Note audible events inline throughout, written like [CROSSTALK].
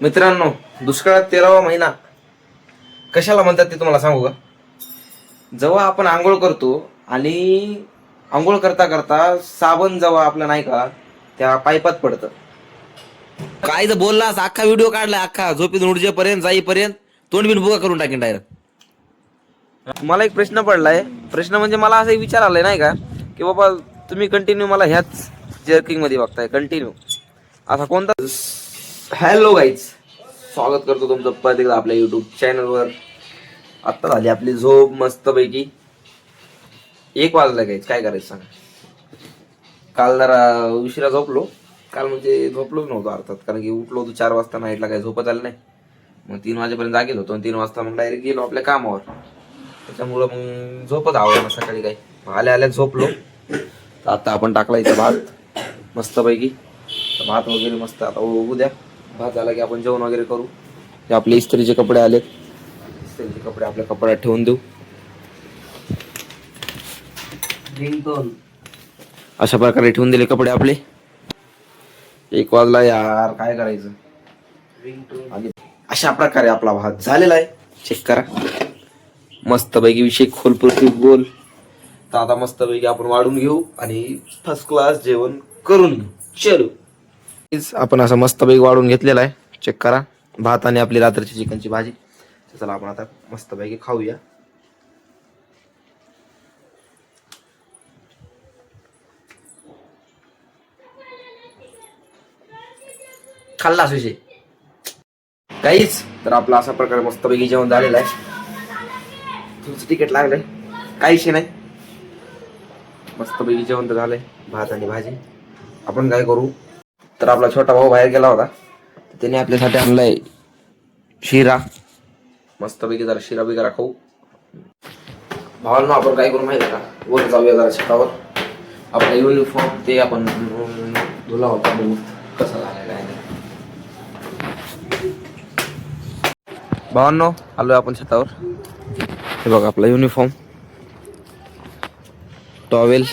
मित्रांनो दुष्काळात तेरावा महिना. कशाला म्हणतात ते तुम्हाला सांगू का? जेव्हा आपण आंघोळ करतो आणि आंघोळ करता करता साबण जेव्हा आपलं नाही का त्या पाईपात पडतं. काय जर बोललास अख्खा व्हिडिओ काढलाय अख्खा झोपीत उडजेपर्यंत जाईपर्यंत तोंड बिन बुगा करून टाकेन डायरेक्ट मला एक प्रश्न पडलाय. प्रश्न म्हणजे मला असा एक विचार आलाय नाही का की बाबा तुम्ही कंटिन्यू मला ह्याच जर्किंगमध्ये बघताय कंटिन्यू असा कोणता हॅलो गाईज स्वागत करतो तुमचं परत एकदा आपल्या युट्यूब चॅनलवर आत्ता झाली आपली झोप मस्तपैकी. एक वाजला गाईज काय करायचं सांगा? काल जरा उशिरा झोपलो. काल म्हणजे झोपलोच नव्हतो अर्थात कारण की उठलो होतो चार वाजता नाईटला काही झोपत आलं नाही. मग तीन वाजेपर्यंत जागेल होतो आणि तीन वाजता मग डायरेक्ट गेलो आपल्या कामावर. त्याच्यामुळं मग झोपत आवडलं सकाळी काही. आल्या आल्या झोपलो. तर आता आपण टाकला इथं भात मस्तपैकी. तर भात वगैरे मस्त आता उद्या. द्या भात झाला की आपण जेवण वगैरे करू. हे आपले इस्त्रीचे कपडे आलेत. इस्त्रीचे कपडे आपल्या कपड्यात ठेवून देऊ. अशा प्रकारे ठेवून दिले कपडे आपले. एक वाजला यार काय करायचं? आणि अशा प्रकारे आपला भात झालेला आहे. चेक करा. मस्तपैकी विषय खोलपूर्ती गोल तर आता मस्तपैकी आपण वाढून घेऊ आणि फर्स्ट क्लास जेवण करून घेऊ. चलो. आपण असं मस्तपैकी वाढून घेतलेला आहे. चेक करा. भात आणि आपली रात्रीची चिकनची भाजी. चला आपण आता मस्तपैकी खाऊया. खाल्ला विषय काहीच? तर आपला असा प्रकार मस्तपैकी जेवण झालेलं आहे. तुमचं तिकीट लागलंय. काहीच नाही. मस्तपैकी जेवण तर झालंय. भात आणि भाजी. आपण काय करू? तर आपला छोटा भाऊ बाहेर गेला होता. त्याने आपल्यासाठी आणलाय शिरा. मस्तपैकी जरा शिरा बिरा खाऊ भावांना आपण काय करू माहिती का? वर जाऊया जरा छतावर. आपला युनिफॉर्म ते आपण धुला होता बघू कसा झालाय भावांनो आलोय आपण छतावर. हे बघा आपला युनिफॉर्म टॉवेल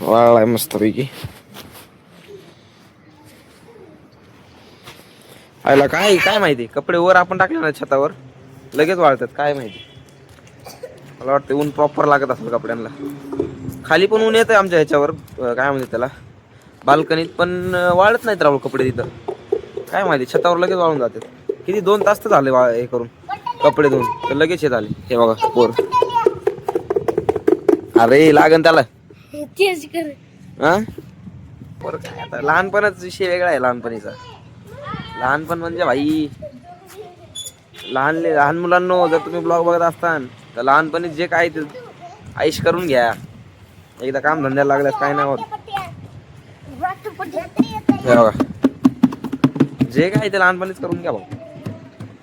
वाळलाय मस्तपैकी आयला काय काय माहिती कपडे वर आपण टाकले ना छतावर लगेच वाळतात काय माहिती मला वाटतं ऊन प्रॉपर लागत असेल कपड्यांना खाली पण ऊन येतं आमच्या ह्याच्यावर काय म्हणते त्याला बाल्कनीत पण वाळत नाहीत राहुल कपडे तिथं काय माहिती छतावर लगेच वाळून जातात किती दोन तास तर झाले हे करून कपडे धुवून तर लगेच हे झाले हे बघा पोर अरे लागन त्याला. तेच कर. हा? पोर काय आता लहानपणच विषय वेगळा आहे लहानपणीचा. लहानपण म्हणजे भाई लहान लहान मुलांनो जर तुम्ही ब्लॉग बघत असताल तर लहानपणी जे काय ते आईश करून घ्या. एकदा काम धंद्याला लागल्यास काय नाही होत. हे जे काय ते लहानपणीच करून घ्या भाऊ.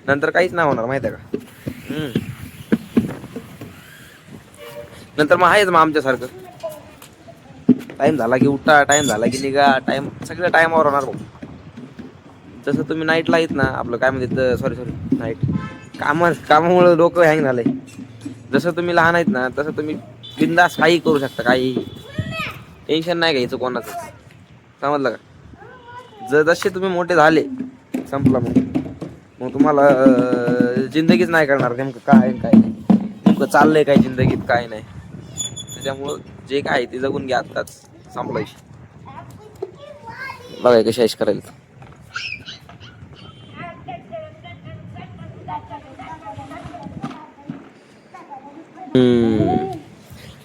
नंतर काहीच नाही होणार माहिती आहे का? हम्म. नंतर मग आहेच मग आमच्यासारखं. टाइम झाला की उठा टाइम झाला की निघा टाइम सगळं टायमावर होणार भाऊ. जसं तुम्ही नाईटला येत ना आपलं काय म्हणते सॉरी सॉरी नाईट कामा कामामुळे डोकं हँग झालंय. जसं तुम्ही लहान आहेत ना तसं तुम्ही बिंदास काही करू शकता काही. टेन्शन नाही घ्यायचं कोणाचं. समजलं का? जर जसे तुम्ही मोठे झाले संपला मग. मग तुम्हाला जिंदगीच नाही करणार नेमकं काय काय नेमकं चाललंय काय जिंदगीत काय नाही. त्याच्यामुळं जे काय आहे ते जगून घ्या आत्ताच. संपला विषय. बघा कशी ऐश करायला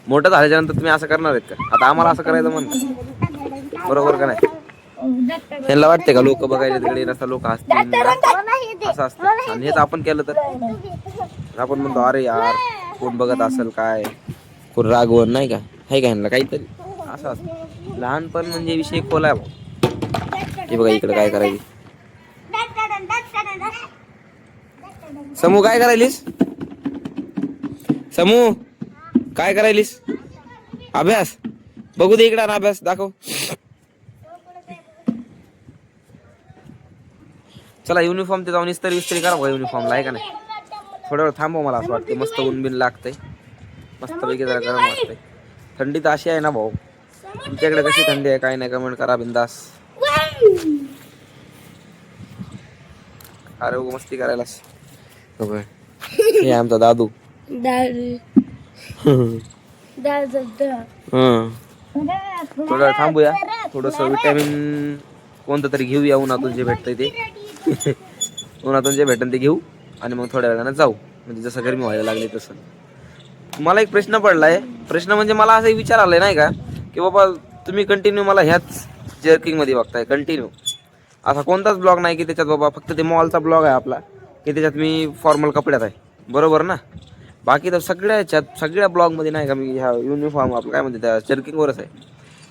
मोठं झाल्याच्यानंतर तुम्ही असं करणार आहेत का? आता आम्हाला असं करायचं म्हणता बरोबर का नाही? त्यांना वाटते का लोक बघायला तिकडे रस्ता लोक असतील? असं असतं. आणि हेच आपण केलं तर? आपण म्हणतो अरे यार कोण बघत असेल काय? कोण रागवण नाही का? आहे का ह्यांना काहीतरी? असं असं लहानपण म्हणजे विषय खोला हे बघा इकडे काय करायची समूह काय करायलीस? समूह काय करायलीस? अभ्यास. बघू दे इकडे अभ्यास दाखव. चला युनिफॉर्म ते जाऊन इस्त्री विस्तरी करा बघा युनिफॉर्मला आहे का नाही? थोडं वेळ थांबव मला असं वाटतं. मस्त ऊन बिन लागतंय. मस्त पैकी जरा गरम वाटतंय. थंडी तर अशी आहे ना भाऊ. तुमच्याकडे कशी थंडी आहे? काय नाही कमेंट करा बिंदास. अरे उगा मस्ती करायलास. हो आमचा दादू. थोडं थांबूया. थोडस विटॅमिन कोणतं तरी घेऊया उन्हातून जे भेटतंय ते. [LAUGHS] उन्हातून जे भेटन ते घेऊ. आणि मग थोड्या वेळानं जाऊ. म्हणजे जसं गरमी व्हायला लागली तसं. मला एक प्रश्न पडला आहे प्रश्न म्हणजे मला असा विचार आलाय नाही का की बाबा तुम्ही कंटिन्यू मला ह्याच जर्किंगमध्ये बघताय कंटिन्यू असा कोणताच ब्लॉग नाही की त्याच्यात बाबा फक्त ते मॉलचा ब्लॉग आहे आपला की त्याच्यात मी फॉर्मल कपड्यात आहे. बरोबर ना? बाकी तर सगळ्या ह्याच्यात सगळ्या ब्लॉगमध्ये नाही का मी ह्या युनिफॉर्म आपलं काय म्हणते त्या जर्किंगवरच आहे.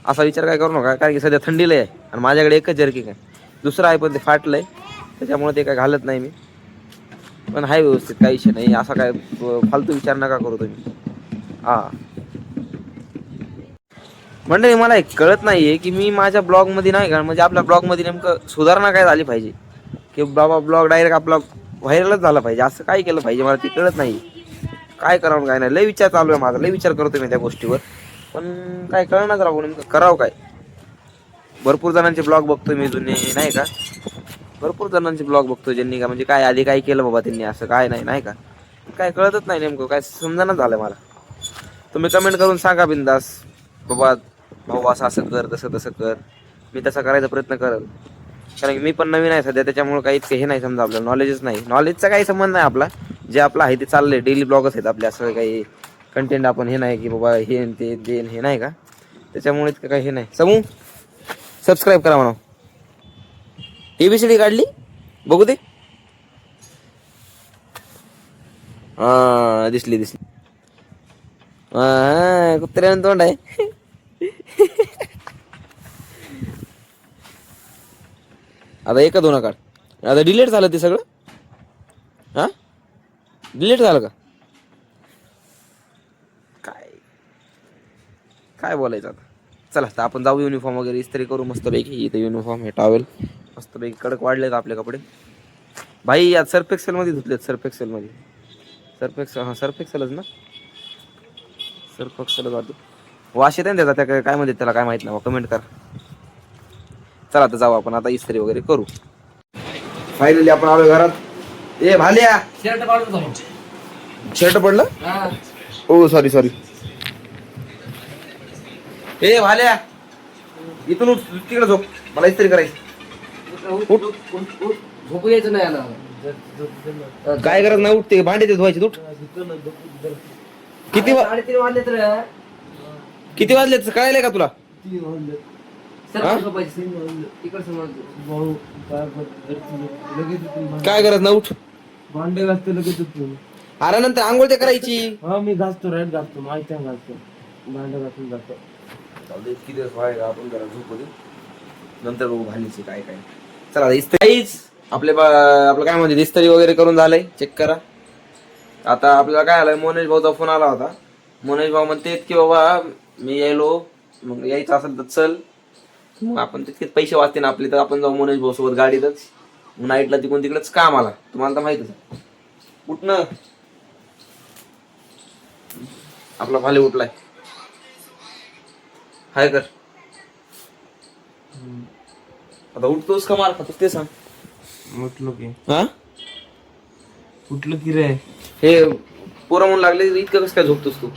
असा विचार काय करू नका कारण की सध्या थंडीला आहे आणि माझ्याकडे एकच जर्किंग आहे. दुसरं आहे पण ते फाटलंय. त्याच्यामुळे ते काय घालत नाही मी. पण आहे व्यवस्थित काही विषय नाही. असा काय फालतू विचार नका करू तुम्ही. हा. म्हणजे मला एक कळत नाहीये की मी माझ्या ब्लॉगमध्ये नाही का म्हणजे आपल्या ब्लॉगमध्ये नेमकं सुधारणा काय झाली पाहिजे? की बाबा ब्लॉग डायरेक्ट आपला व्हायरलच झाला पाहिजे. असं काय केलं पाहिजे? मला ते कळत नाही काय करावं काय नाही. लय विचार चालू आहे माझा. लय विचार करतो मी त्या गोष्टीवर. पण काय कळणार राहू नेमकं. करावं काय? भरपूर जणांचे ब्लॉग बघतो मी जुने नाही का? भरपूर जणांचे ब्लॉग बघतो ज्यांनी का म्हणजे काय आधी काय केलं बाबा त्यांनी असं काय नाही नाही का? काय कळतच नाही नेमकं काय समजानच झालं मला. तुम्ही कमेंट करून सांगा बिंदास बाबा भाऊ असं असं कर तसं तसं कर मी तसा करायचा प्रयत्न करल. कारण की मी पण नवीन आहे सध्या त्याच्यामुळे काही इतकं हे नाही समजा आपलं नॉलेजच नाही. नॉलेजचा काही संबंध नाही आपला. जे आपलं आहे ते चाललंय डेली ब्लॉगच आहेत आपले असं काही कंटेंट आपण हे नाही की बाबा हे ते देन हे नाही का? त्याच्यामुळे इतकं काही हे नाही. समू सबस्क्राईब करा म्हणा. एबीसीडी काढली? बघू दे. हा दिसली दिसली. हा कुत्र्यानं तोंड आहे. आता एका दोन काढ. आता डिलीट झालं ते सगळं? हा? डिलीट झालं का? काय? काय बोलायचं आता? चला तर आपण जाऊ युनिफॉर्म वगैरे इस्त्री करू मस्तपैकी. इथं युनिफॉर्म हे टॉवेल मस्तपैकी कडक वाढलेत आपले कपडे. भाई आज सर्फ एक्सेल मध्ये धुतलेत सर्फ एक्सेल मध्ये. सर्फ एक्सेल हा सर्फ एक्सेलच ना? सर्फ एक्सेलच वाटतो वाश येते ना त्याचा त्या काय- म्हणतात त्याला काय माहीत नाही कमेंट कर. चला आता जाऊ आपण आता इस्त्री वगैरे करू. फायनली आपण आलो घरात. ए भाल्या! शर्ट पडलं? हा. ओ सॉरी सॉरी ए भाल्या! इथून उठ तिकडे झोप. मला इस्त्री करायची. झोपू यायचं नाही काय करत नाही उठते. भांडे धुवायचे उठ. किती साडेतीन वाजले तर किती वाजले कळायला का तुला? काय करत ना उठ. भांडे घासतो लगेच. अरे नंतर आंघोळ ते करायची. हा मी घासतो राईट घासतो माहिती आहे घासतो. भांडे घासून जातो. इतकी दिवस व्हायला आपण जरा झोपू दे. नंतर बघू भांडीची काय काय. चला इस्त्रीच आपले बा- आपलं काय म्हणते इस्त्री वगैरे करून झालंय. चेक करा. आता आपल्याला काय आलंय मोनेश भाऊचा फोन आला होता. मोनेश भाऊ म्हणते की बाबा मी यायलो. मग यायचं असेल तर चल. मग आपण तितकेच पैसे वाचते ना आपले तर आपण जाऊ मोनेश भाऊ सोबत गाडीतच. नाईटला तिकडून तिकडेच काम आला. तुम्हाला तर माहितच आहे. उठणं. आपला भाले उठलाय. हाय कर. आता उठतोस का मार खातोस ते सांग. उठलो की. हा? उठलो की रे. हे पोरं म्हणून लागले इतकं कसं काय झोपतोस तू?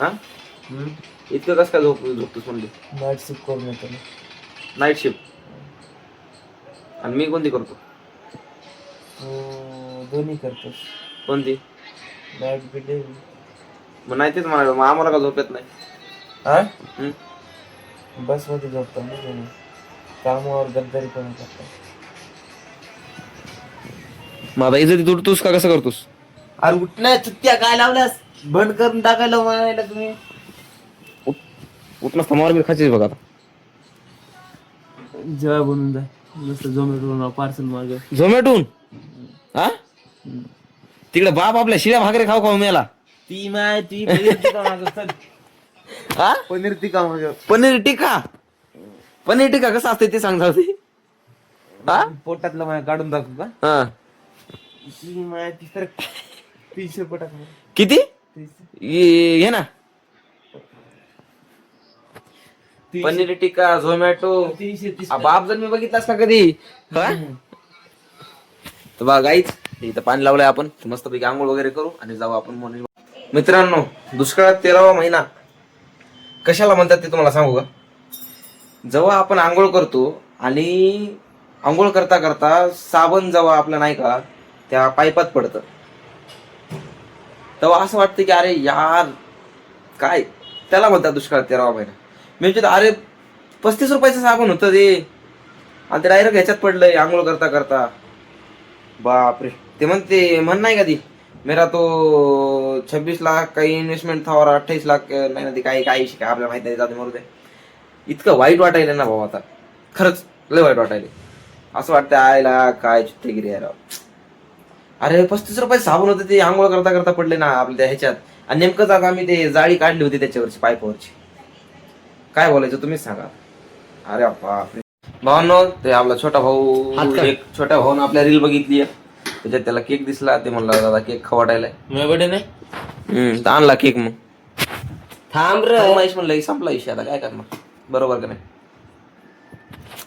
हा? इतकं कसं काय झोप झोपतोस म्हणले? नाईट शिफ्ट करून येतो ना. नाईट शिफ्ट आणि मी कोणती करतो? तो दोन्ही करतो. कोणती? नाईट बी डे मग नाही तेच म्हणाल मग आम्हाला का झोप येत नाही? हा? हम्म? बसमध्ये झोपतो ना तुम्ही. कामावर गद्दारी पण करतो मग आता उठतोस का? कसं करतोस? अरे उठण्या चुत्त्या काय लावल्यास? बंद करून टाकायला म्हणायला तुम्ही. उठणं समार मी खाचीस बघ आता. जेव्हा बनवून जा. नुसतं झोमॅटो पार्सल मागे झोमॅटोन हा? तिकडे बाप आपल्या शिळ्या भाकरी खाऊ खाऊ मेला. ती माय ती मागं. हा? पनीर टिक्का मागं पनीर टिक्का पनीर टिक्का कसं असते ते सांग जाऊ दे. हा? पोटातलं माय काढून टाकू का? हा. ती माय ती तर तीनशे रुपये टाक किती? ये- घे ना. पनीर टिक्का झोमॅटो. तीनशे तीस बाप जर मी बघितलास का कधी? हा? तर गाईच इथं पाणी लावलंय आपण. मस्त पैकी आंघोळ वगैरे करू आणि जाऊ आपण मोनी मित्रांनो दुष्काळात तेरावा महिना. कशाला म्हणतात ते तुम्हाला सांगू का? जेव्हा आपण आंघोळ करतो आणि आंघोळ करता करता साबण जेव्हा आपलं नाही का त्या पाईपात पडतं. तेव्हा असं वाटतं की अरे यार काय? त्याला म्हणतात दुष्काळ तेरावा महिना. मी विचारतो अरे पस्तीस रुपयाचं साबण होतं ते आणि ते डायरेक्ट ह्याच्यात पडलंय आंघोळ करता करता. बापरे. ते म्हणते म्हण नाही का ती? मेरा तो छब्बीस लाख काही इन्व्हेस्टमेंट था और अठ्ठावीस लाख नाही ना ते काही काही काय आपल्याला माहिती नाही जाते मरू इतकं वाईट वाटायला ना भाऊ आता. खरंच लय वाईट वाटायला. असं वाटतं आयला काय चित्तेगिरी आहे राव. अरे पस्तीस रुपये साबण होते ते आंघोळ करता करता पडले ना आपल्या त्या ह्याच्यात. आणि नेमकंच आता आम्ही ते जाळी काढली होती त्याच्यावरची पाईपावरची. काय बोलायचं तुम्हीच सांगा. अरे बापरे. भावांनो ते आपला छोटा भाऊ एक छोट्या भाऊन आपल्या रील बघितली त्याच्यात त्याला केक दिसला ते म्हणला दादा केक खवाटायला बडे नाही? आणला केक मग. थांब र. महेश म्हणलं की संपला विषय आता काय करणार? बरोबर का नाही?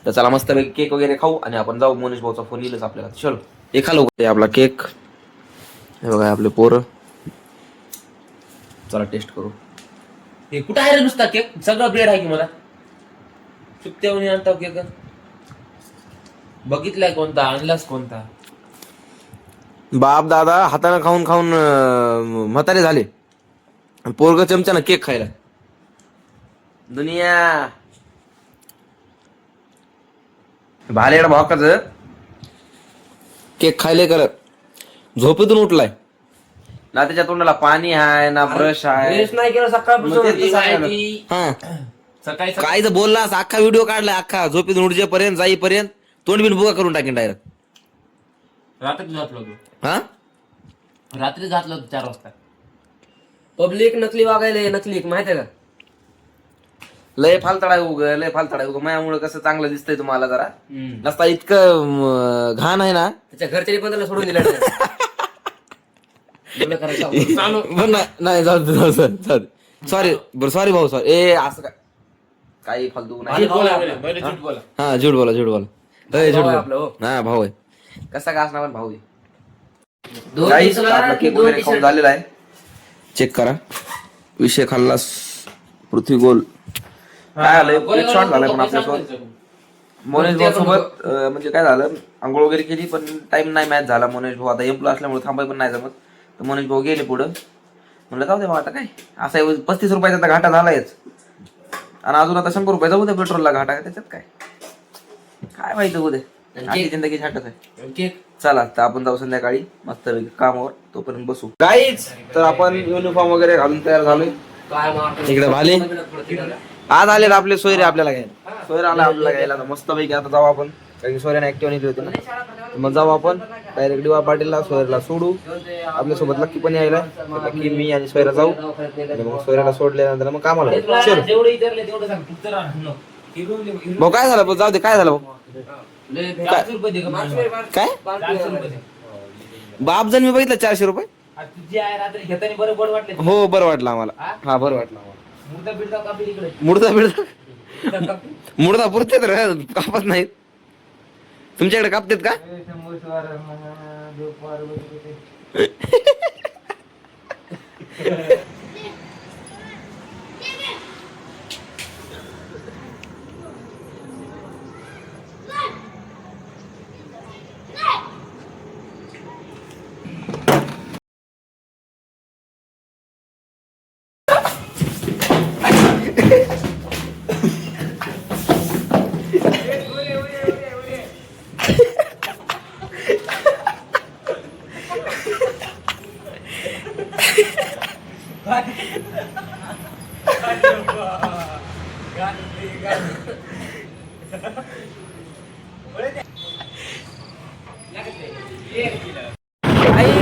तर चला मस्त केक वगैरे खाऊ आणि आपण जाऊ मोनीश भाऊचा फोन येईलच आपल्याला. चलो. हे खालो ते आपला केक. हे बघा आपले पोरं. चला टेस्ट करू. हे कुठं आहे रे नुसता केक? सगळं ब्रेड आहे की मला? चुकत्यावणी आणता केक? बघितलाय कोणता आणलास कोणता? बाप दादा हाताने खाऊन खाऊन अं, म्हातारे झाले. पोरग चमच्यानं केक खायला. दुनिया. भालेड भावाकाच? केक खायले करत झोपेतून उठलाय. ना त्याच्या तोंडाला पाणी आहे ना ब्रश आहे ब्रश नाही केलं मग ते तर सांगायला. हा. सकाळी काय जर बोललास अख्खा व्हिडिओ काढलाय अख्खा. झोपेतून उठजेपर्यंत जाईपर्यंत. तोंड बिन बुगा करून टाकेन डायरेक्ट रात्री घातलो होतो. हा? रात्री घातलं होतं चार वाजता. पब्लिक नकली वागायला नकली माहितीये का? लय फालतडा उग लय फालतडा उग. माझ्यामुळे कसं चांगलं दिसतंय तुम्हाला जरा. नसता इतकं म, घाण आहे ना. त्याच्या घरच्या पण त्याला सोडून दिलं करायचं. [LAUGHS] ना- नाही जाऊ दे, जाऊ दे, जाऊ दे. सॉरी बरं सॉरी भाऊ सॉरी ए असं काय? काही फालतू नाही. झूट बोला, बोला. हा झूट बोला झूट बोला. ए, झूट भाऊ आहे आपलं, बोला हा भाऊ आहे. कसा का असणार पण भाऊ Guys, आपला केक वगैरे खाऊन. झालेला आहे. चेक करा. विषय खाल्लास पृथ्वी गोल. काय गोल एक शॉट झालाय पण आपल्यासोबत मोनेश भाऊ सोबत. अं, म्हणजे काय झालं? आंघोळ वगैरे केली पण टाइम नाही मॅच झाला मोनेश भाऊ. आता एम्प्लो असल्यामुळे थांबाय पण नाही जमत. तर मोनेश भाऊ गेले पुढं. म्हणलं जाऊ दे भाऊ आता काय? असा आहे, पस्तीस रुपयाचा आता घाटा झालायच. आणि अजून आता शंभर रुपये जाऊ दे पेट्रोलला घाटा. त्याच्यात काय? काय माहिती उद्या आजची जिंदगी छाटच आहे. केक चला तर आपण जाऊ संध्याकाळी मस्त कामावर तोपर्यंत बसू. गाईच तर आपण युनिफॉर्म वगैरे घालून तयार झालोय. काय मारतो इकडे भाले. आज आले आपले सोयरे आपल्याला घ्यायला. सोयरे आला आपल्याला घ्यायला. मस्त पैकी आता जाऊ आपण. कारण की सोयऱ्याने ऍक्टिव्ह निघली होती ना. मग जाऊ आपण. डायरेक्ट डिवा पाटीलला सोयऱ्याला सोडू. आपल्यासोबत लक्की पण यायला. तर लक्की मी आणि सोयरा जाऊ. आणि मग सोयऱ्याला सोडल्यानंतर मग कामाला. चलो जेवढं तेवढं सांग. हिरो- भाऊ काय झालं भाऊ? जाऊ दे काय झालं भाऊ? काय. बाप जण मी बघितलं चारशे रुपये. हो बरं वाटलं आम्हाला. हा बरं वाटलं आम्हाला. मुडदा बिडदा मुडदा पुरते तर कापत नाहीत. तुमच्याकडे कापतेत का? [LAUGHS] आई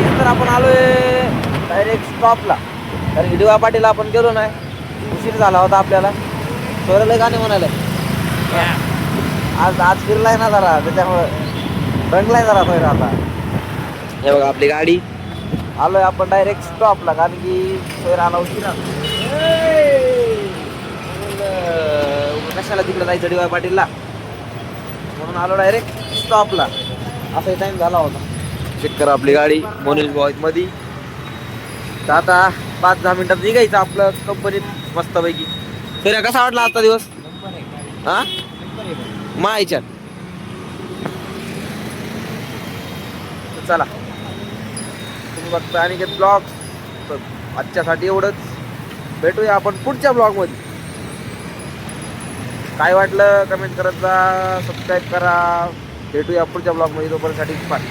तर आपण आलोय डायरेक्ट स्टॉपला कारण की डिवा पाटीला आपण गेलो नाही उशीर झाला होता आपल्याला. सोयराला गाणे म्हणाले. आज आज फिरलाय ना जरा त्याच्यामुळे रंगलाय जरा सोयरा आता. हे बघा आपली गाडी. आलोय आपण डायरेक्ट स्टॉपला कारण की सोयर आला उशिरा. म्हणलं, कशाला तिकडे जायचं डीवाय पाटीलला? म्हणून आलो डायरेक्ट स्टॉपला असा टाइम झाला होता. चेक करा आपली गाडी मोनिल बॉयमध्ये तर आता पाच दहा मिनिटात निघायचं आपलं कंपनीत मस्तपैकी. तर कसा वाटला आजचा दिवस? हा? मायच्यात चला. तुम्ही बघता आणि ब्लॉग आजच्यासाठी एवढंच. भेटूया आपण पुढच्या ब्लॉगमध्ये काय वाटलं? कमेंट करत जा. सबस्क्राईब करा. भेटूया पुढच्या ब्लॉगमध्ये तोपर्यंतसाठी पाठ.